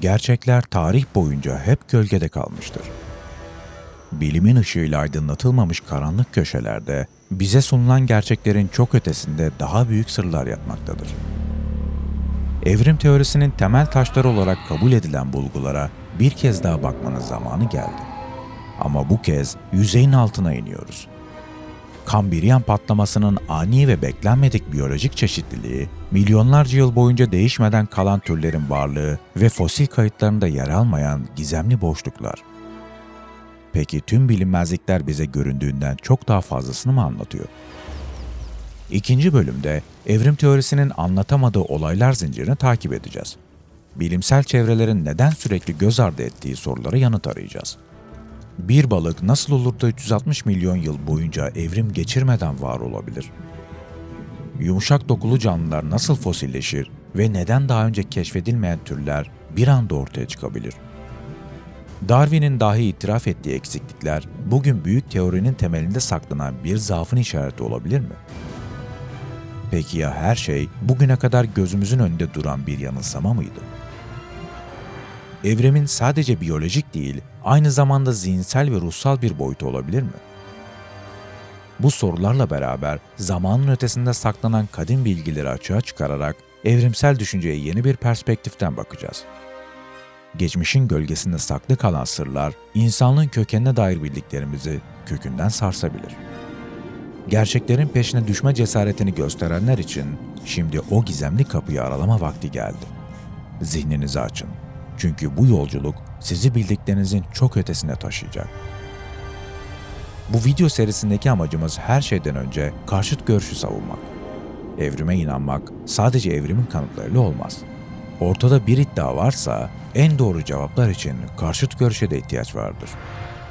gerçekler tarih boyunca hep gölgede kalmıştır. Bilimin ışığıyla aydınlatılmamış karanlık köşelerde bize sunulan gerçeklerin çok ötesinde daha büyük sırlar yatmaktadır. Evrim teorisinin temel taşları olarak kabul edilen bulgulara bir kez daha bakmanın zamanı geldi. Ama bu kez yüzeyin altına iniyoruz. Kambriyen patlamasının ani ve beklenmedik biyolojik çeşitliliği, milyonlarca yıl boyunca değişmeden kalan türlerin varlığı ve fosil kayıtlarında yer almayan gizemli boşluklar. Peki tüm bilinmezlikler bize göründüğünden çok daha fazlasını mı anlatıyor? İkinci bölümde evrim teorisinin anlatamadığı olaylar zincirini takip edeceğiz. Bilimsel çevrelerin neden sürekli göz ardı ettiği sorulara yanıt arayacağız. Bir balık nasıl olur da 360 milyon yıl boyunca evrim geçirmeden var olabilir? Yumuşak dokulu canlılar nasıl fosilleşir ve neden daha önce keşfedilmeyen türler bir anda ortaya çıkabilir? Darwin'in dahi itiraf ettiği eksiklikler bugün büyük teorinin temelinde saklanan bir zaafın işareti olabilir mi? Peki ya her şey bugüne kadar gözümüzün önünde duran bir yanılsama mıydı? Evrimin sadece biyolojik değil, aynı zamanda zihinsel ve ruhsal bir boyutu olabilir mi? Bu sorularla beraber zamanın ötesinde saklanan kadim bilgileri açığa çıkararak evrimsel düşünceye yeni bir perspektiften bakacağız. Geçmişin gölgesinde saklı kalan sırlar, insanlığın kökenine dair bildiklerimizi kökünden sarsabilir. Gerçeklerin peşine düşme cesaretini gösterenler için şimdi o gizemli kapıyı aralama vakti geldi. Zihninizi açın. Çünkü bu yolculuk sizi bildiklerinizin çok ötesine taşıyacak. Bu video serisindeki amacımız her şeyden önce karşıt görüşü savunmak. Evrime inanmak sadece evrimin kanıtlarıyla olmaz. Ortada bir iddia varsa en doğru cevaplar için karşıt görüşe de ihtiyaç vardır.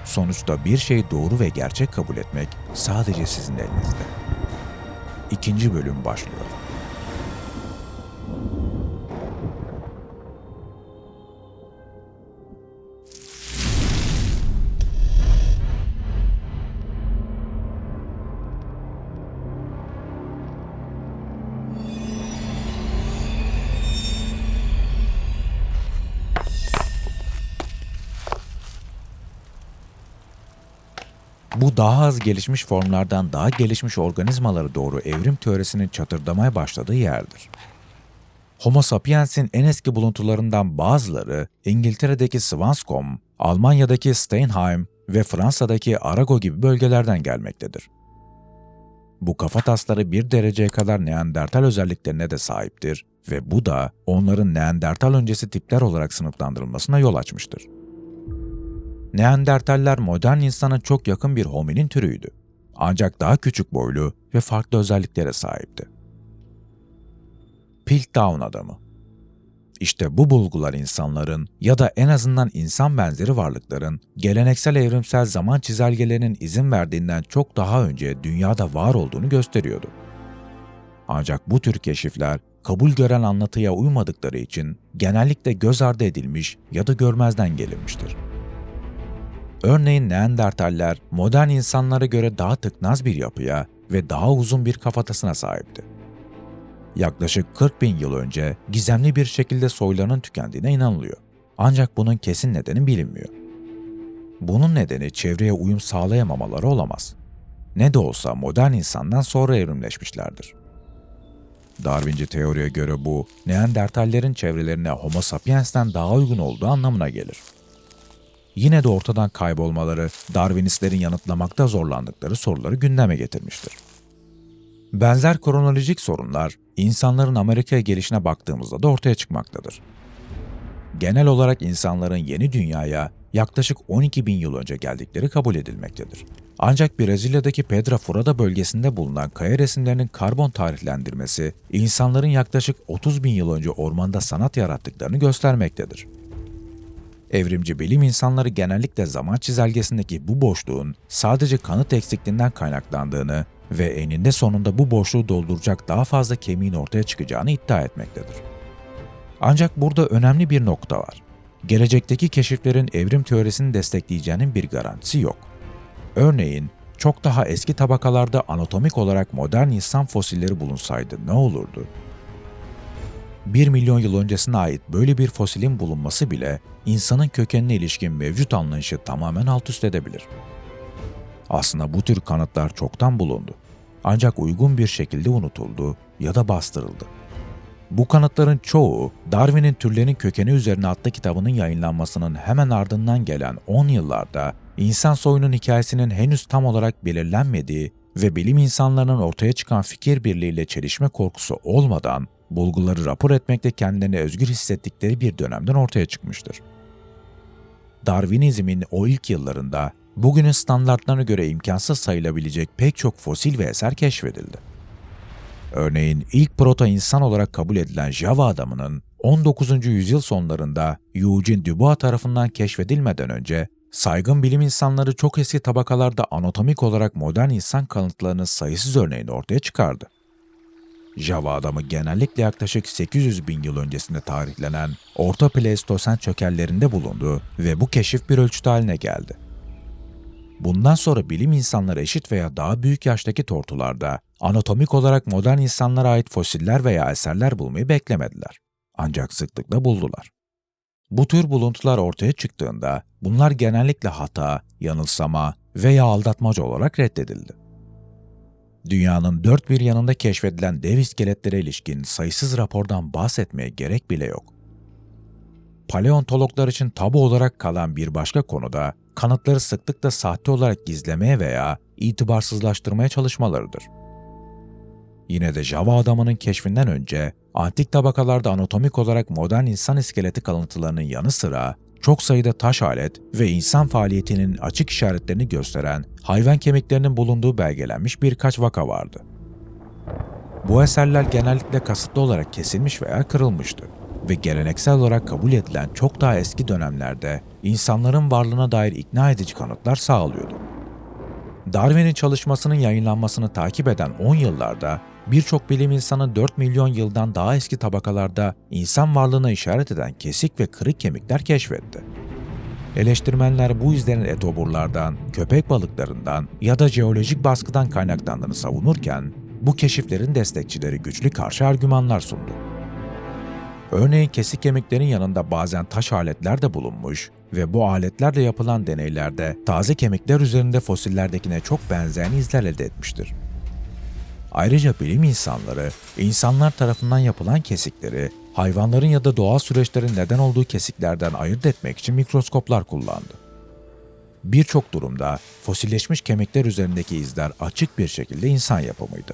Sonuçta bir şeyi doğru ve gerçek kabul etmek sadece sizin elinizde. İkinci bölüm başlıyor. Daha az gelişmiş formlardan daha gelişmiş organizmalara doğru evrim teorisinin çatırdamaya başladığı yerdir. Homo sapiens'in en eski buluntularından bazıları İngiltere'deki Swanscombe, Almanya'daki Steinheim ve Fransa'daki Arago gibi bölgelerden gelmektedir. Bu kafatasları bir dereceye kadar Neandertal özelliklerine de sahiptir ve bu da onların Neandertal öncesi tipler olarak sınıflandırılmasına yol açmıştır. Neandertaller modern insana çok yakın bir hominin türüydü. Ancak daha küçük boylu ve farklı özelliklere sahipti. Piltdown adamı İşte bu bulgular insanların ya da en azından insan benzeri varlıkların geleneksel evrimsel zaman çizelgelerinin izin verdiğinden çok daha önce dünyada var olduğunu gösteriyordu. Ancak bu tür keşifler kabul gören anlatıya uymadıkları için genellikle göz ardı edilmiş ya da görmezden gelinmiştir. Örneğin Neandertaller modern insanlara göre daha tıknaz bir yapıya ve daha uzun bir kafatasına sahipti. Yaklaşık 40 bin yıl önce gizemli bir şekilde soylarının tükendiğine inanılıyor. Ancak bunun kesin nedeni bilinmiyor. Bunun nedeni çevreye uyum sağlayamamaları olamaz. Ne de olsa modern insandan sonra evrimleşmişlerdir. Darwinci teoriye göre bu, Neandertallerin çevrelerine Homo sapiens'ten daha uygun olduğu anlamına gelir yine de ortadan kaybolmaları Darwinistlerin yanıtlamakta zorlandıkları soruları gündeme getirmiştir. Benzer kronolojik sorunlar insanların Amerika'ya gelişine baktığımızda da ortaya çıkmaktadır. Genel olarak insanların yeni dünyaya yaklaşık 12 bin yıl önce geldikleri kabul edilmektedir. Ancak Brezilya'daki Pedra Furada bölgesinde bulunan kaya resimlerinin karbon tarihlendirmesi, insanların yaklaşık 30 bin yıl önce ormanda sanat yarattıklarını göstermektedir. Evrimci bilim insanları genellikle zaman çizelgesindeki bu boşluğun sadece kanıt eksikliğinden kaynaklandığını ve eninde sonunda bu boşluğu dolduracak daha fazla kemiğin ortaya çıkacağını iddia etmektedir. Ancak burada önemli bir nokta var. Gelecekteki keşiflerin evrim teorisini destekleyeceğinin bir garantisi yok. Örneğin, çok daha eski tabakalarda anatomik olarak modern insan fosilleri bulunsaydı ne olurdu? 1 milyon yıl öncesine ait böyle bir fosilin bulunması bile insanın kökenine ilişkin mevcut anlayışı tamamen alt üst edebilir. Aslında bu tür kanıtlar çoktan bulundu. Ancak uygun bir şekilde unutuldu ya da bastırıldı. Bu kanıtların çoğu Darwin'in Türlerin Kökeni Üzerine adlı kitabının yayınlanmasının hemen ardından gelen 10 yıllarda insan soyunun hikayesinin henüz tam olarak belirlenmediği ve bilim insanlarının ortaya çıkan fikir birliğiyle çelişme korkusu olmadan bulguları rapor etmekte kendilerini özgür hissettikleri bir dönemden ortaya çıkmıştır. Darwinizmin o ilk yıllarında bugünün standartlarına göre imkansız sayılabilecek pek çok fosil ve eser keşfedildi. Örneğin ilk proto insan olarak kabul edilen Java adamının 19. yüzyıl sonlarında Eugene Dubois tarafından keşfedilmeden önce saygın bilim insanları çok eski tabakalarda anatomik olarak modern insan kanıtlarının sayısız örneğini ortaya çıkardı. Java adamı genellikle yaklaşık 800 bin yıl öncesinde tarihlenen Orta Pleistosen çökellerinde bulundu ve bu keşif bir ölçüt haline geldi. Bundan sonra bilim insanları eşit veya daha büyük yaştaki tortularda anatomik olarak modern insanlara ait fosiller veya eserler bulmayı beklemediler. Ancak sıklıkla buldular. Bu tür buluntular ortaya çıktığında bunlar genellikle hata, yanılsama veya aldatmaca olarak reddedildi. Dünyanın dört bir yanında keşfedilen dev iskeletlere ilişkin sayısız rapordan bahsetmeye gerek bile yok. Paleontologlar için tabu olarak kalan bir başka konuda kanıtları sıklıkla sahte olarak gizlemeye veya itibarsızlaştırmaya çalışmalarıdır. Yine de Java adamının keşfinden önce antik tabakalarda anatomik olarak modern insan iskeleti kalıntılarının yanı sıra çok sayıda taş alet ve insan faaliyetinin açık işaretlerini gösteren hayvan kemiklerinin bulunduğu belgelenmiş birkaç vaka vardı. Bu eserler genellikle kasıtlı olarak kesilmiş veya kırılmıştı ve geleneksel olarak kabul edilen çok daha eski dönemlerde insanların varlığına dair ikna edici kanıtlar sağlıyordu. Darwin'in çalışmasının yayınlanmasını takip eden 10 yıllarda birçok bilim insanı 4 milyon yıldan daha eski tabakalarda insan varlığına işaret eden kesik ve kırık kemikler keşfetti. Eleştirmenler bu izlerin etoburlardan, köpek balıklarından ya da jeolojik baskıdan kaynaklandığını savunurken, bu keşiflerin destekçileri güçlü karşı argümanlar sundu. Örneğin kesik kemiklerin yanında bazen taş aletler de bulunmuş ve bu aletlerle yapılan deneylerde taze kemikler üzerinde fosillerdekine çok benzeyen izler elde etmiştir. Ayrıca bilim insanları, insanlar tarafından yapılan kesikleri, hayvanların ya da doğal süreçlerin neden olduğu kesiklerden ayırt etmek için mikroskoplar kullandı. Birçok durumda fosilleşmiş kemikler üzerindeki izler açık bir şekilde insan yapımıydı.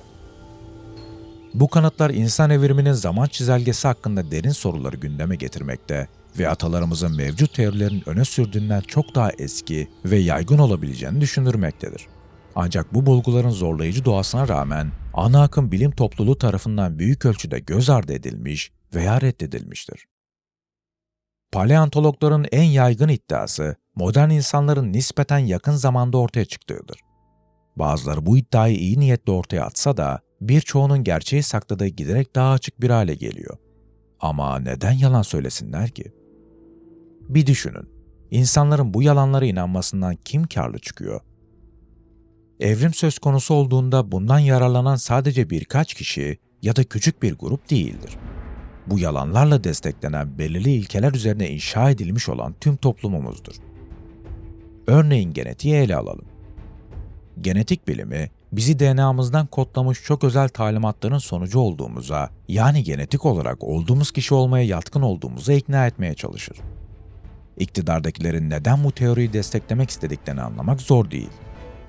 Bu kanıtlar insan evriminin zaman çizelgesi hakkında derin soruları gündeme getirmekte ve atalarımızın mevcut teorilerin öne sürdüğünden çok daha eski ve yaygın olabileceğini düşündürmektedir. Ancak bu bulguların zorlayıcı doğasına rağmen ana akım bilim topluluğu tarafından büyük ölçüde göz ardı edilmiş veya reddedilmiştir. Paleontologların en yaygın iddiası modern insanların nispeten yakın zamanda ortaya çıktığıdır. Bazıları bu iddiayı iyi niyetle ortaya atsa da birçoğunun gerçeği sakladığı giderek daha açık bir hale geliyor. Ama neden yalan söylesinler ki? Bir düşünün. İnsanların bu yalanlara inanmasından kim karlı çıkıyor? Evrim söz konusu olduğunda bundan yararlanan sadece birkaç kişi ya da küçük bir grup değildir. Bu yalanlarla desteklenen belirli ilkeler üzerine inşa edilmiş olan tüm toplumumuzdur. Örneğin genetiği ele alalım. Genetik bilimi bizi DNA'mızdan kodlamış çok özel talimatların sonucu olduğumuza, yani genetik olarak olduğumuz kişi olmaya yatkın olduğumuza ikna etmeye çalışır. İktidardakilerin neden bu teoriyi desteklemek istediklerini anlamak zor değil.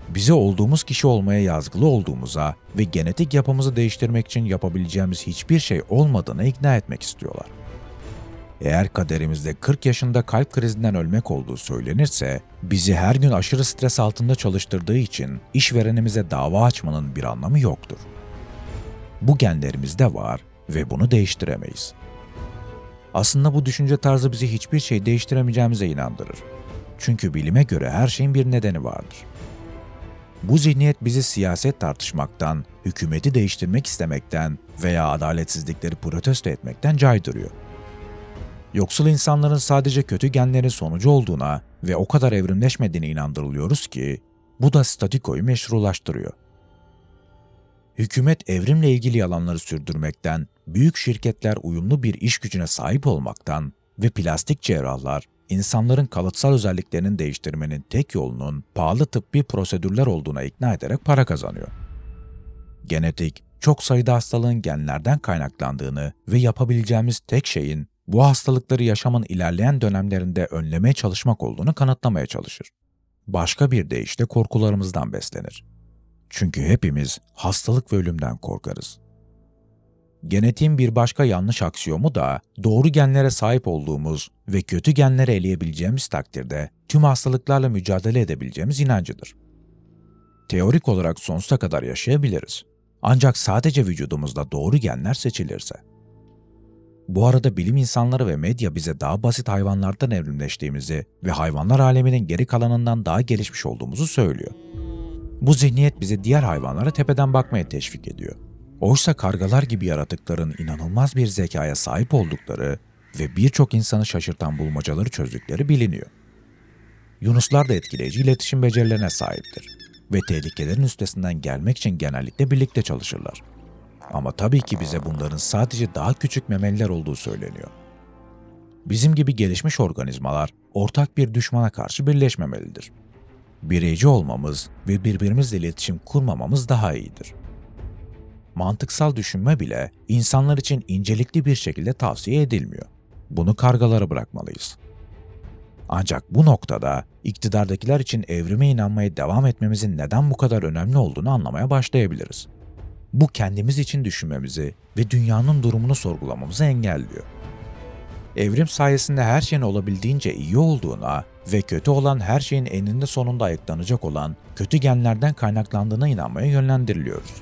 Bize olduğumuz kişi olmaya yazgılı olduğumuza ve genetik yapımızı değiştirmek için yapabileceğimiz hiçbir şey olmadığını ikna etmek istiyorlar. Eğer kaderimizde 40 yaşında kalp krizinden ölmek olduğu söylenirse, bizi her gün aşırı stres altında çalıştırdığı için işverenimize dava açmanın bir anlamı yoktur. Bu genlerimizde var ve bunu değiştiremeyiz. Aslında bu düşünce tarzı bizi hiçbir şey değiştiremeyeceğimize inandırır. Çünkü bilime göre her şeyin bir nedeni vardır. Bu zihniyet bizi siyaset tartışmaktan, hükümeti değiştirmek istemekten veya adaletsizlikleri protesto etmekten caydırıyor. Yoksul insanların sadece kötü genlerin sonucu olduğuna ve o kadar evrimleşmediğine inandırılıyoruz ki bu da statikoyu meşrulaştırıyor. Hükümet evrimle ilgili yalanları sürdürmekten büyük şirketler uyumlu bir iş gücüne sahip olmaktan ve plastik cerrahlar insanların kalıtsal özelliklerini değiştirmenin tek yolunun pahalı tıbbi prosedürler olduğuna ikna ederek para kazanıyor. Genetik, çok sayıda hastalığın genlerden kaynaklandığını ve yapabileceğimiz tek şeyin bu hastalıkları yaşamın ilerleyen dönemlerinde önlemeye çalışmak olduğunu kanıtlamaya çalışır. Başka bir deyişle korkularımızdan beslenir. Çünkü hepimiz hastalık ve ölümden korkarız. Genetiğin bir başka yanlış aksiyomu da doğru genlere sahip olduğumuz ve kötü genleri eleyebileceğimiz takdirde tüm hastalıklarla mücadele edebileceğimiz inancıdır. Teorik olarak sonsuza kadar yaşayabiliriz. Ancak sadece vücudumuzda doğru genler seçilirse. Bu arada bilim insanları ve medya bize daha basit hayvanlardan evrimleştiğimizi ve hayvanlar aleminin geri kalanından daha gelişmiş olduğumuzu söylüyor. Bu zihniyet bizi diğer hayvanlara tepeden bakmaya teşvik ediyor. Oysa kargalar gibi yaratıkların inanılmaz bir zekaya sahip oldukları ve birçok insanı şaşırtan bulmacaları çözdükleri biliniyor. Yunuslar da etkileyici iletişim becerilerine sahiptir ve tehlikelerin üstesinden gelmek için genellikle birlikte çalışırlar. Ama tabii ki bize bunların sadece daha küçük memeliler olduğu söyleniyor. Bizim gibi gelişmiş organizmalar ortak bir düşmana karşı birleşmemelidir. Bireyci olmamız ve birbirimizle iletişim kurmamamız daha iyidir. Mantıksal düşünme bile insanlar için incelikli bir şekilde tavsiye edilmiyor. Bunu kargalara bırakmalıyız. Ancak bu noktada iktidardakiler için evrime inanmaya devam etmemizin neden bu kadar önemli olduğunu anlamaya başlayabiliriz. Bu kendimiz için düşünmemizi ve dünyanın durumunu sorgulamamızı engelliyor. Evrim sayesinde her şeyin olabildiğince iyi olduğuna ve kötü olan her şeyin eninde sonunda ayıklanacak olan kötü genlerden kaynaklandığına inanmaya yönlendiriliyoruz.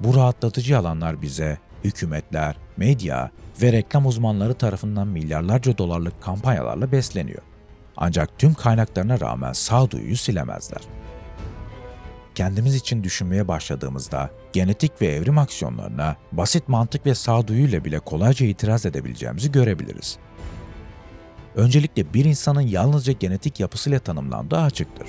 Bu rahatlatıcı alanlar bize hükümetler, medya ve reklam uzmanları tarafından milyarlarca dolarlık kampanyalarla besleniyor. Ancak tüm kaynaklarına rağmen sağduyuyu silemezler. Kendimiz için düşünmeye başladığımızda genetik ve evrim aksiyonlarına basit mantık ve sağduyuyla bile kolayca itiraz edebileceğimizi görebiliriz. Öncelikle bir insanın yalnızca genetik yapısıyla tanımlandığı açıktır.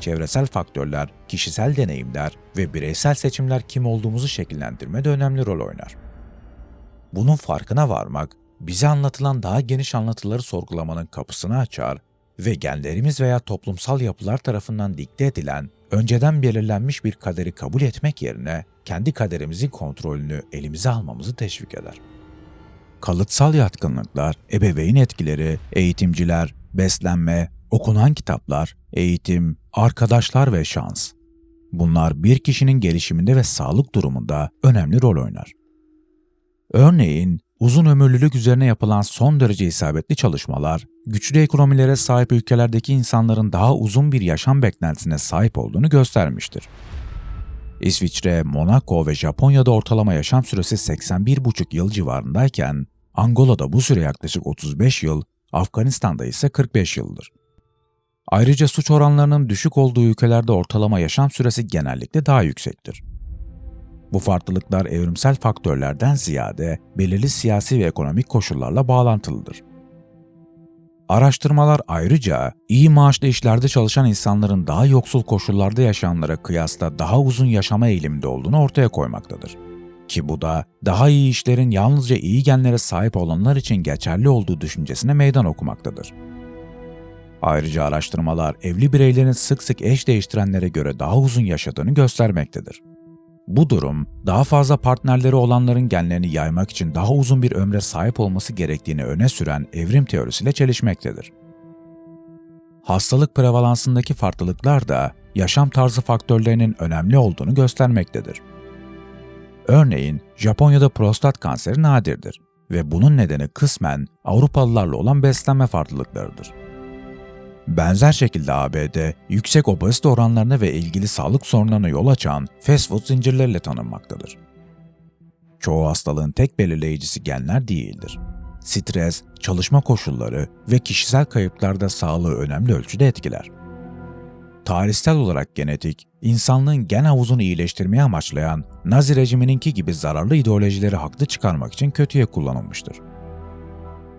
Çevresel faktörler, kişisel deneyimler ve bireysel seçimler kim olduğumuzu şekillendirmede önemli rol oynar. Bunun farkına varmak, bize anlatılan daha geniş anlatıları sorgulamanın kapısını açar ve genlerimiz veya toplumsal yapılar tarafından dikte edilen, önceden belirlenmiş bir kaderi kabul etmek yerine kendi kaderimizin kontrolünü elimize almamızı teşvik eder. Kalıtsal yatkınlıklar, ebeveyn etkileri, eğitimciler, beslenme, okunan kitaplar, eğitim, arkadaşlar ve şans. Bunlar bir kişinin gelişiminde ve sağlık durumunda önemli rol oynar. Örneğin uzun ömürlülük üzerine yapılan son derece isabetli çalışmalar, güçlü ekonomilere sahip ülkelerdeki insanların daha uzun bir yaşam beklentisine sahip olduğunu göstermiştir. İsviçre, Monaco ve Japonya'da ortalama yaşam süresi 81,5 yıl civarındayken, Angola'da bu süre yaklaşık 35 yıl, Afganistan'da ise 45 yıldır. Ayrıca suç oranlarının düşük olduğu ülkelerde ortalama yaşam süresi genellikle daha yüksektir. Bu farklılıklar evrimsel faktörlerden ziyade belirli siyasi ve ekonomik koşullarla bağlantılıdır. Araştırmalar ayrıca iyi maaşlı işlerde çalışan insanların daha yoksul koşullarda yaşayanlara kıyasla daha uzun yaşama eğiliminde olduğunu ortaya koymaktadır. Ki bu da daha iyi işlerin yalnızca iyi genlere sahip olanlar için geçerli olduğu düşüncesine meydan okumaktadır. Ayrıca araştırmalar evli bireylerin sık sık eş değiştirenlere göre daha uzun yaşadığını göstermektedir. Bu durum, daha fazla partnerleri olanların genlerini yaymak için daha uzun bir ömre sahip olması gerektiğini öne süren evrim teorisiyle çelişmektedir. Hastalık prevalansındaki farklılıklar da yaşam tarzı faktörlerinin önemli olduğunu göstermektedir. Örneğin Japonya'da prostat kanseri nadirdir ve bunun nedeni kısmen Avrupalılarla olan beslenme farklılıklarıdır. Benzer şekilde ABD, yüksek obezite oranlarına ve ilgili sağlık sorunlarına yol açan fast food zincirleriyle tanınmaktadır. Çoğu hastalığın tek belirleyicisi genler değildir. Stres, çalışma koşulları ve kişisel kayıplar da sağlığı önemli ölçüde etkiler. Tarihsel olarak genetik, insanlığın gen havuzunu iyileştirmeye amaçlayan Nazi rejimininki gibi zararlı ideolojileri haklı çıkarmak için kötüye kullanılmıştır.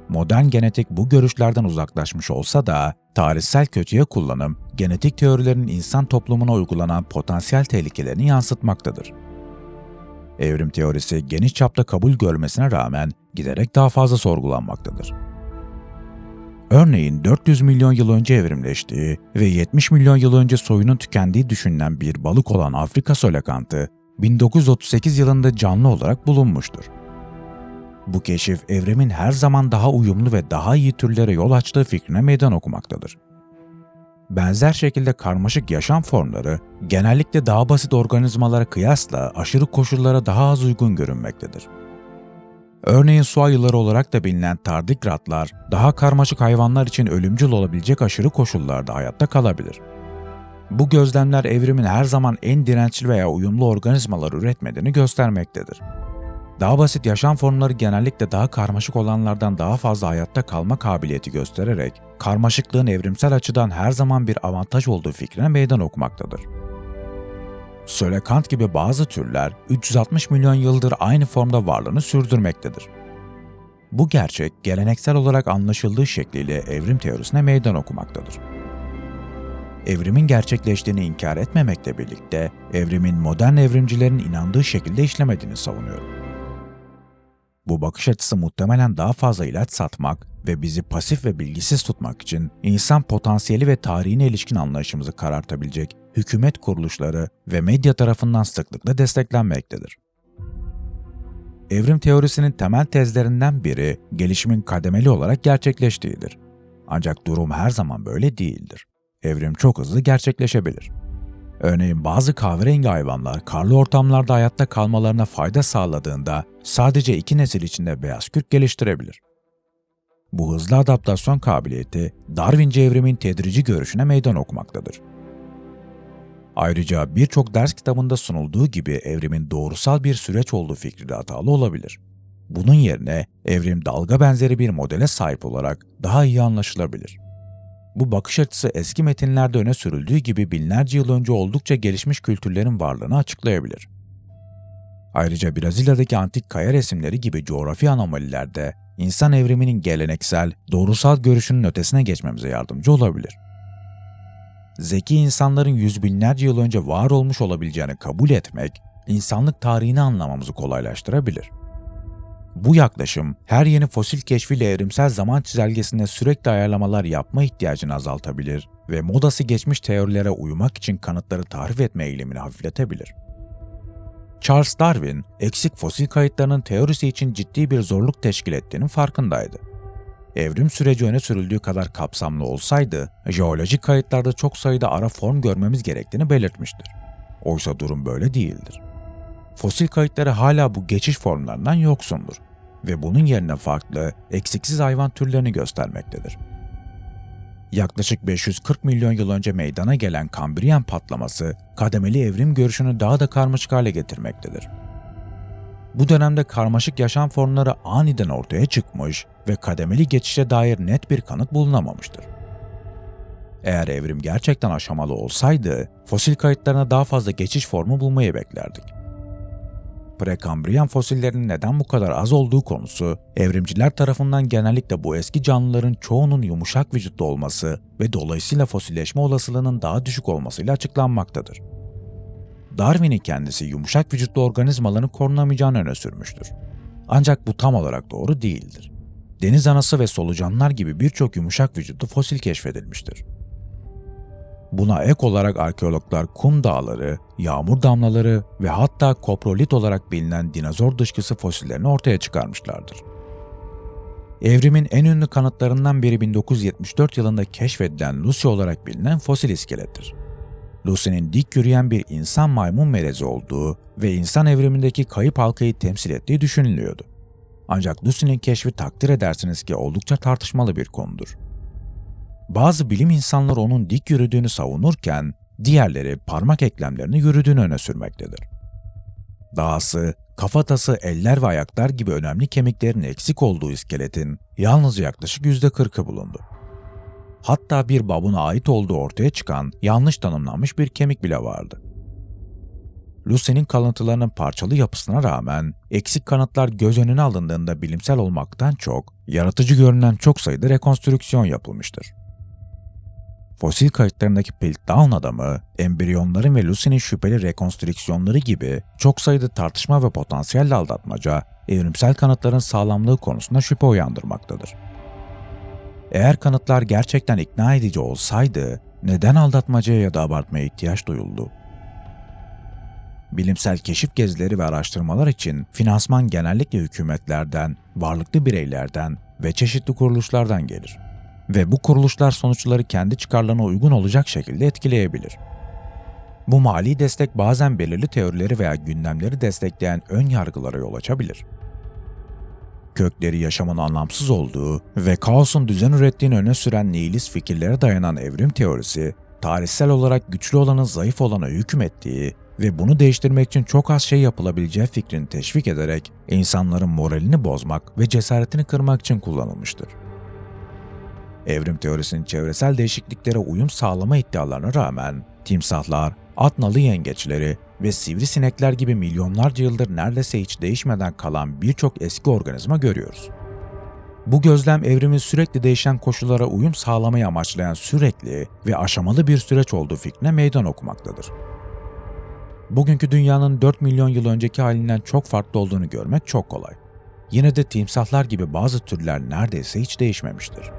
Modern genetik bu görüşlerden uzaklaşmış olsa da tarihsel kötüye kullanım, genetik teorilerin insan toplumuna uygulanan potansiyel tehlikelerini yansıtmaktadır. evrim teorisi geniş çapta kabul görmesine rağmen giderek daha fazla sorgulanmaktadır. Örneğin 400 milyon yıl önce evrimleştiği ve 70 milyon yıl önce soyunun tükendiği düşünülen bir balık olan Afrika solakantı, 1938 yılında canlı olarak bulunmuştur. Bu keşif evrimin her zaman daha uyumlu ve daha iyi türlere yol açtığı fikrine meydan okumaktadır. Benzer şekilde karmaşık yaşam formları genellikle daha basit organizmalara kıyasla aşırı koşullara daha az uygun görünmektedir. Örneğin su ayıları olarak da bilinen tardigratlar, daha karmaşık hayvanlar için ölümcül olabilecek aşırı koşullarda hayatta kalabilir. Bu gözlemler evrimin her zaman en dirençli veya uyumlu organizmalar üretmediğini göstermektedir. Daha basit yaşam formları genellikle daha karmaşık olanlardan daha fazla hayatta kalma kabiliyeti göstererek, karmaşıklığın evrimsel açıdan her zaman bir avantaj olduğu fikrine meydan okumaktadır. Sölekant gibi bazı türler 360 milyon yıldır aynı formda varlığını sürdürmektedir. Bu gerçek geleneksel olarak anlaşıldığı şekliyle evrim teorisine meydan okumaktadır. Evrimin gerçekleştiğini inkar etmemekle birlikte evrimin modern evrimcilerin inandığı şekilde işlemediğini savunuyorum. Bu bakış açısı muhtemelen daha fazla ilaç satmak ve bizi pasif ve bilgisiz tutmak için insan potansiyeli ve tarihine ilişkin anlayışımızı karartabilecek hükümet kuruluşları ve medya tarafından sıklıkla desteklenmektedir. Evrim teorisinin temel tezlerinden biri gelişimin kademeli olarak gerçekleştiğidir. Ancak durum her zaman böyle değildir. Evrim çok hızlı gerçekleşebilir. Örneğin bazı kahverengi hayvanlar karlı ortamlarda hayatta kalmalarına fayda sağladığında sadece iki nesil içinde beyaz kürk geliştirebilir. Bu hızlı adaptasyon kabiliyeti Darwinci evrimin tedrici görüşüne meydan okumaktadır. Ayrıca birçok ders kitabında sunulduğu gibi evrimin doğrusal bir süreç olduğu fikri de hatalı olabilir. Bunun yerine evrim dalga benzeri bir modele sahip olarak daha iyi anlaşılabilir. Bu bakış açısı eski metinlerde öne sürüldüğü gibi binlerce yıl önce oldukça gelişmiş kültürlerin varlığını açıklayabilir. Ayrıca Brezilya'daki antik kaya resimleri gibi coğrafi anomalilerde insan evriminin geleneksel, doğrusal görüşünün ötesine geçmemize yardımcı olabilir. Zeki insanların yüz binlerce yıl önce var olmuş olabileceğini kabul etmek, insanlık tarihini anlamamızı kolaylaştırabilir. Bu yaklaşım, her yeni fosil keşfiyle evrimsel zaman çizelgesinde sürekli ayarlamalar yapma ihtiyacını azaltabilir ve modası geçmiş teorilere uymak için kanıtları tarif etme eğilimini hafifletebilir. Charles Darwin, eksik fosil kayıtlarının teorisi için ciddi bir zorluk teşkil ettiğinin farkındaydı. Evrim süreci öne sürüldüğü kadar kapsamlı olsaydı, jeolojik kayıtlarda çok sayıda ara form görmemiz gerektiğini belirtmiştir. Oysa durum böyle değildir. Fosil kayıtları hala bu geçiş formlarından yoksundur ve bunun yerine farklı, eksiksiz hayvan türlerini göstermektedir. Yaklaşık 540 milyon yıl önce meydana gelen Kambriyen patlaması, kademeli evrim görüşünü daha da karmaşık hale getirmektedir. Bu dönemde karmaşık yaşam formları aniden ortaya çıkmış ve kademeli geçişe dair net bir kanıt bulunamamıştır. Eğer evrim gerçekten aşamalı olsaydı, fosil kayıtlarına daha fazla geçiş formu bulmayı beklerdik. Prekambriyen fosillerinin neden bu kadar az olduğu konusu, evrimciler tarafından genellikle bu eski canlıların çoğunun yumuşak vücutlu olması ve dolayısıyla fosilleşme olasılığının daha düşük olmasıyla açıklanmaktadır. Darwin'in kendisi yumuşak vücutlu organizmaların korunamayacağını öne sürmüştür. Ancak bu tam olarak doğru değildir. Deniz anası ve solucanlar gibi birçok yumuşak vücutlu fosil keşfedilmiştir. Buna ek olarak arkeologlar kum dağları, yağmur damlaları ve hatta koprolit olarak bilinen dinozor dışkısı fosillerini ortaya çıkarmışlardır. Evrimin en ünlü kanıtlarından biri 1974 yılında keşfedilen Lucy olarak bilinen fosil iskelettir. Lucy'nin dik yürüyen bir insan maymun melezi olduğu ve insan evrimindeki kayıp halkayı temsil ettiği düşünülüyordu. Ancak Lucy'nin keşfi takdir edersiniz ki oldukça tartışmalı bir konudur. Bazı bilim insanları onun dik yürüdüğünü savunurken, diğerleri parmak eklemlerini yürüdüğünü öne sürmektedir. Dahası, kafatası, eller ve ayaklar gibi önemli kemiklerin eksik olduğu iskeletin yalnızca yaklaşık %40'ı bulundu. Hatta bir babuna ait olduğu ortaya çıkan yanlış tanımlanmış bir kemik bile vardı. Lucy'nin kalıntılarının parçalı yapısına rağmen eksik kanıtlar göz önüne alındığında bilimsel olmaktan çok, yaratıcı görünen çok sayıda rekonstrüksiyon yapılmıştır. Fosil kayıtlarındaki Piltdown adamı, embriyonların ve Lucy'nin şüpheli rekonstrüksiyonları gibi çok sayıda tartışma ve potansiyel aldatmaca, evrimsel kanıtların sağlamlığı konusunda şüphe uyandırmaktadır. Eğer kanıtlar gerçekten ikna edici olsaydı, neden aldatmacaya ya da abartmaya ihtiyaç duyuldu? Bilimsel keşif gezileri ve araştırmalar için finansman genellikle hükümetlerden, varlıklı bireylerden ve çeşitli kuruluşlardan gelir. Ve bu kuruluşlar sonuçları kendi çıkarlarına uygun olacak şekilde etkileyebilir. Bu mali destek bazen belirli teorileri veya gündemleri destekleyen ön yargılara yol açabilir. Kökleri yaşamın anlamsız olduğu ve kaosun düzen ürettiğini öne süren nihilist fikirlere dayanan evrim teorisi, tarihsel olarak güçlü olanın zayıf olana hükmettiği ve bunu değiştirmek için çok az şey yapılabileceği fikrini teşvik ederek insanların moralini bozmak ve cesaretini kırmak için kullanılmıştır. Evrim teorisinin çevresel değişikliklere uyum sağlama iddialarına rağmen timsahlar, at nalı yengeçleri ve sivrisinekler gibi milyonlarca yıldır neredeyse hiç değişmeden kalan birçok eski organizma görüyoruz. Bu gözlem evrimin sürekli değişen koşullara uyum sağlamayı amaçlayan sürekli ve aşamalı bir süreç olduğu fikrine meydan okumaktadır. Bugünkü dünyanın 4 milyon yıl önceki halinden çok farklı olduğunu görmek çok kolay. Yine de timsahlar gibi bazı türler neredeyse hiç değişmemiştir.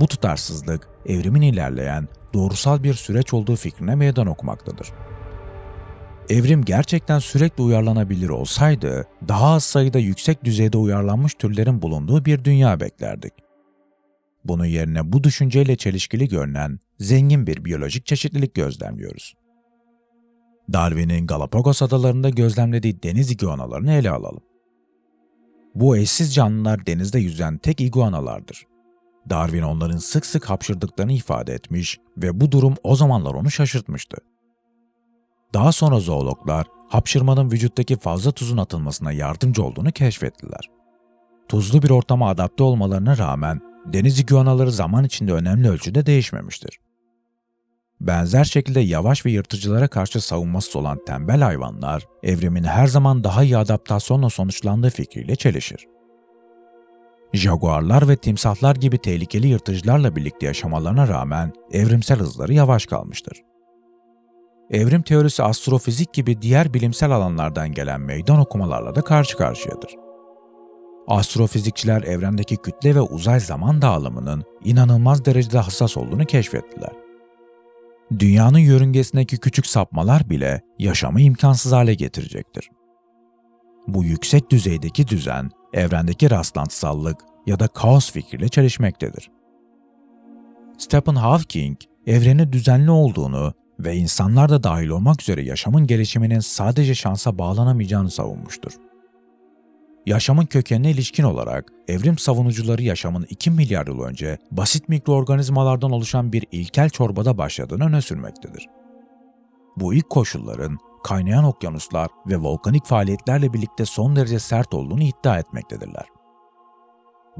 Bu tutarsızlık, evrimin ilerleyen, doğrusal bir süreç olduğu fikrine meydan okumaktadır. Evrim gerçekten sürekli uyarlanabilir olsaydı, daha az sayıda yüksek düzeyde uyarlanmış türlerin bulunduğu bir dünya beklerdik. Bunun yerine bu düşünceyle çelişkili görünen zengin bir biyolojik çeşitlilik gözlemliyoruz. Darwin'in Galapagos adalarında gözlemlediği deniz iguanalarını ele alalım. Bu eşsiz canlılar denizde yüzen tek iguanalardır. Darwin onların sık sık hapşırdıklarını ifade etmiş ve bu durum o zamanlar onu şaşırtmıştı. Daha sonra zoologlar hapşırmanın vücuttaki fazla tuzun atılmasına yardımcı olduğunu keşfettiler. Tuzlu bir ortama adapte olmalarına rağmen deniz iguanaları zaman içinde önemli ölçüde değişmemiştir. Benzer şekilde yavaş ve yırtıcılara karşı savunmasız olan tembel hayvanlar, evrimin her zaman daha iyi adaptasyonla sonuçlandığı fikriyle çelişir. Jaguarlar ve timsahlar gibi tehlikeli yırtıcılarla birlikte yaşamalarına rağmen evrimsel hızları yavaş kalmıştır. Evrim teorisi astrofizik gibi diğer bilimsel alanlardan gelen meydan okumalarla da karşı karşıyadır. Astrofizikçiler evrendeki kütle ve uzay zaman dağılımının inanılmaz derecede hassas olduğunu keşfettiler dünyanın yörüngesindeki küçük sapmalar bile yaşamı imkansız hale getirecektir. Bu yüksek düzeydeki düzen, evrendeki rastlantısallık ya da kaos fikriyle çelişmektedir. Stephen Hawking, evreni düzenli olduğunu ve insanlar da dahil olmak üzere yaşamın gelişiminin sadece şansa bağlanamayacağını savunmuştur yaşamın kökenine ilişkin olarak evrim savunucuları yaşamın 2 milyar yıl önce basit mikroorganizmalardan oluşan bir ilkel çorbada başladığını öne sürmektedir. Bu ilk koşulların kaynayan okyanuslar ve volkanik faaliyetlerle birlikte son derece sert olduğunu iddia etmektedirler.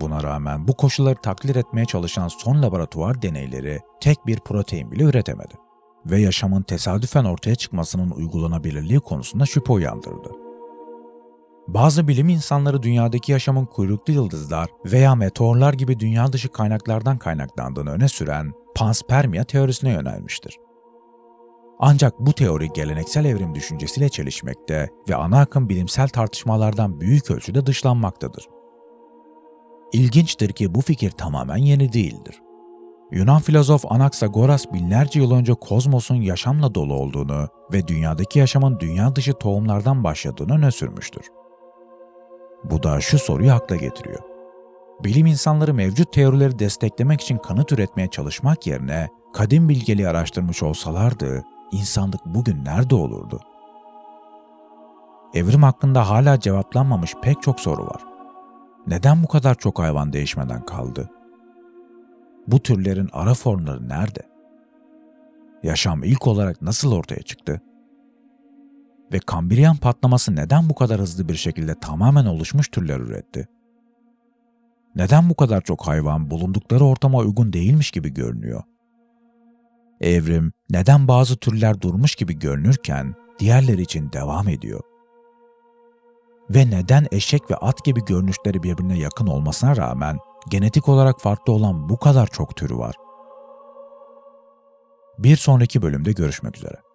Buna rağmen bu koşulları taklit etmeye çalışan son laboratuvar deneyleri tek bir protein bile üretemedi ve yaşamın tesadüfen ortaya çıkmasının uygulanabilirliği konusunda şüphe uyandırdı. Bazı bilim insanları dünyadaki yaşamın kuyruklu yıldızlar veya meteorlar gibi dünya dışı kaynaklardan kaynaklandığını öne süren panspermia teorisine yönelmiştir. Ancak bu teori geleneksel evrim düşüncesiyle çelişmekte ve ana akım bilimsel tartışmalardan büyük ölçüde dışlanmaktadır. İlginçtir ki bu fikir tamamen yeni değildir. Yunan filozof Anaxagoras binlerce yıl önce kozmosun yaşamla dolu olduğunu ve dünyadaki yaşamın dünya dışı tohumlardan başladığını öne sürmüştür. Bu da şu soruyu hakla getiriyor. Bilim insanları mevcut teorileri desteklemek için kanıt üretmeye çalışmak yerine kadim bilgeliği araştırmış olsalardı insanlık bugün nerede olurdu? Evrim hakkında hala cevaplanmamış pek çok soru var. Neden bu kadar çok hayvan değişmeden kaldı? Bu türlerin ara formları nerede? Yaşam ilk olarak nasıl ortaya çıktı? ve Kambriyan patlaması neden bu kadar hızlı bir şekilde tamamen oluşmuş türler üretti? Neden bu kadar çok hayvan bulundukları ortama uygun değilmiş gibi görünüyor? Evrim neden bazı türler durmuş gibi görünürken diğerleri için devam ediyor? Ve neden eşek ve at gibi görünüşleri birbirine yakın olmasına rağmen genetik olarak farklı olan bu kadar çok türü var? Bir sonraki bölümde görüşmek üzere.